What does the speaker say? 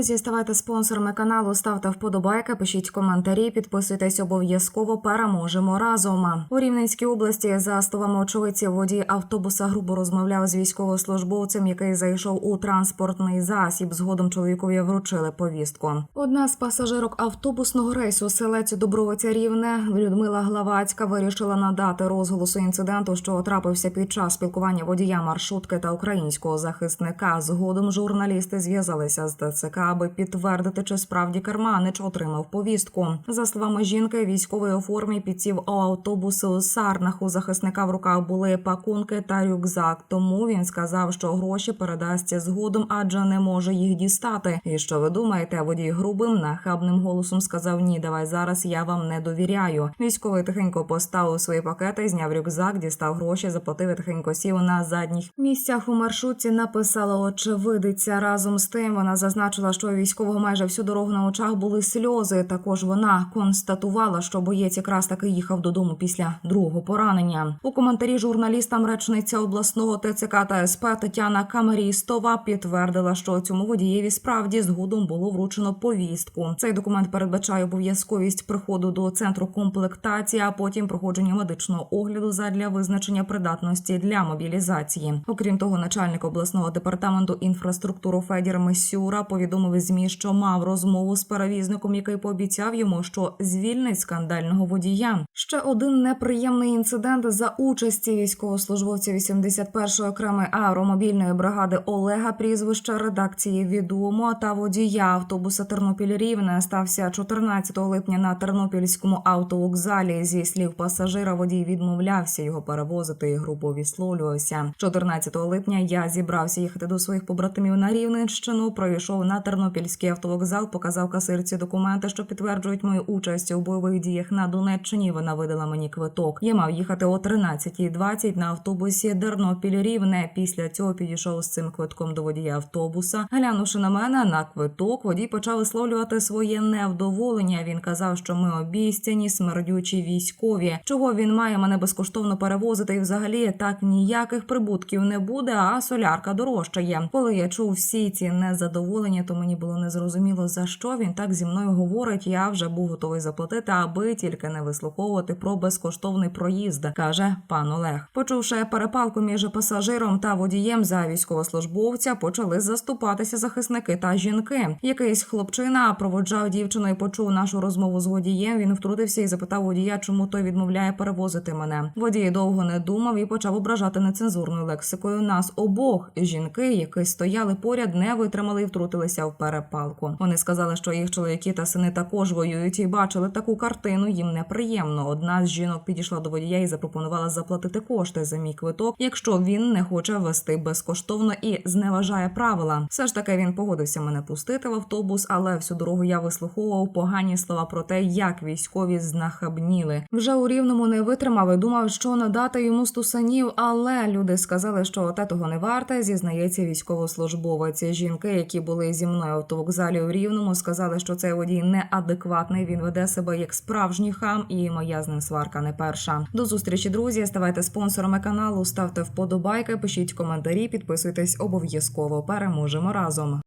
Друзі, ставайте спонсорами каналу, ставте вподобайки, пишіть коментарі, підписуйтесь обов'язково. Переможемо разом. У Рівненській області, за словами очевидців, водій автобуса грубо розмовляв з військовослужбовцем, який зайшов у транспортний засіб. Згодом чоловікові вручили повістку. Одна з пасажирок автобусного рейсу селець Добровиця Рівне Людмила Главацька вирішила надати розголосу інциденту, що трапився під час спілкування водія маршрутки та українського захисника. Згодом журналісти зв'язалися з ТЦК, аби підтвердити, чи справді Керманич отримав повістку. За словами жінки, військовий у формі підсів у автобус у Сарнах. У захисника в руках були пакунки та рюкзак. Тому він сказав, що гроші передасться згодом, адже не може їх дістати. І що ви думаєте? Водій грубим нахабним голосом сказав: Ні, давай зараз я вам не довіряю. Військовий тихенько поставив свої пакети, зняв рюкзак, дістав гроші, заплатив і тихенько сів на задніх місцях у маршрутці. Написала очевидиця. Разом з тим вона зазначила, що у військового майже всю дорогу на очах були сльози. Також вона констатувала, що боєць якраз таки їхав додому після другого поранення. У коментарі журналістам речниця обласного ТЦК та СП Тетяна Камерістова підтвердила, що цьому водієві справді згодом було вручено повістку. Цей документ передбачає обов'язковість приходу до центру комплектації, а потім проходження медичного огляду задля визначення придатності для мобілізації. Окрім того, начальник обласного департаменту інфраструктури Федір Месюра повідомив ЗМІ, що мав розмову з перевізником, який пообіцяв йому, що звільнить скандального водія. Ще один неприємний інцидент за участі військовослужбовця 81-ї окремої аеромобільної бригади Олега прізвища редакції відомо та водія автобуса Тернопіль Рівне стався 14 липня на Тернопільському автовокзалі. Зі слів пасажира, водій відмовлявся його перевозити і грубо висловлювався. 14 липня я зібрався їхати до своїх побратимів на Рівненщину. Пройшов на Тернопільський автовокзал, показав касирці документи, що підтверджують мою участь у бойових діях на Донеччині. Вона видала мені квиток. Я мав їхати о 13.20 на автобусі Тернопіль Рівне. Після цього підійшов з цим квитком до водія автобуса. Глянувши на мене на квиток, водій почав висловлювати своє невдоволення. Він казав, що ми обіцяні, смердючі військові. Чого він має мене безкоштовно перевозити, і взагалі так ніяких прибутків не буде. А солярка дорожчає. Коли я чув всі ці незадоволення, то мені було незрозуміло за що він так зі мною говорить. Я вже був готовий заплатити, аби тільки не вислуховувати про безкоштовний проїзд, каже пан Олег. Почувши перепалку між пасажиром та водієм за військовослужбовця, почали заступатися захисники та жінки. Якийсь хлопчина проводжав дівчину і почув нашу розмову з водієм. Він втрутився і запитав водія, чому той відмовляє перевозити мене. Водій довго не думав і почав ображати нецензурною лексикою нас обох. Жінки, які стояли поряд, не витримали і втрутилися в перепалку. Вони сказали, що їх чоловіки та сини також воюють і бачили таку картину. Їм неприємно. Одна з жінок підійшла до водія і запропонувала заплатити кошти за мій квиток, якщо він не хоче вести безкоштовно і зневажає правила. Все ж таки він погодився мене пустити в автобус, але всю дорогу я вислуховував погані слова про те, як військові знахабніли. Вже у рівному не витримав і думав, що надати йому стусанів, але люди сказали, що те того не варте. Зізнається військовослужбовець. Жінки, які були зі мною в автовокзалі у рівному, сказали, що цей водій неадекватний. Він веде себе як справжній хам, і моя з ним сварка не перша. До зустрічі, друзі. Ставайте спонсорами каналу, ставте вподобайки, пишіть коментарі, підписуйтесь обов'язково. Переможемо разом.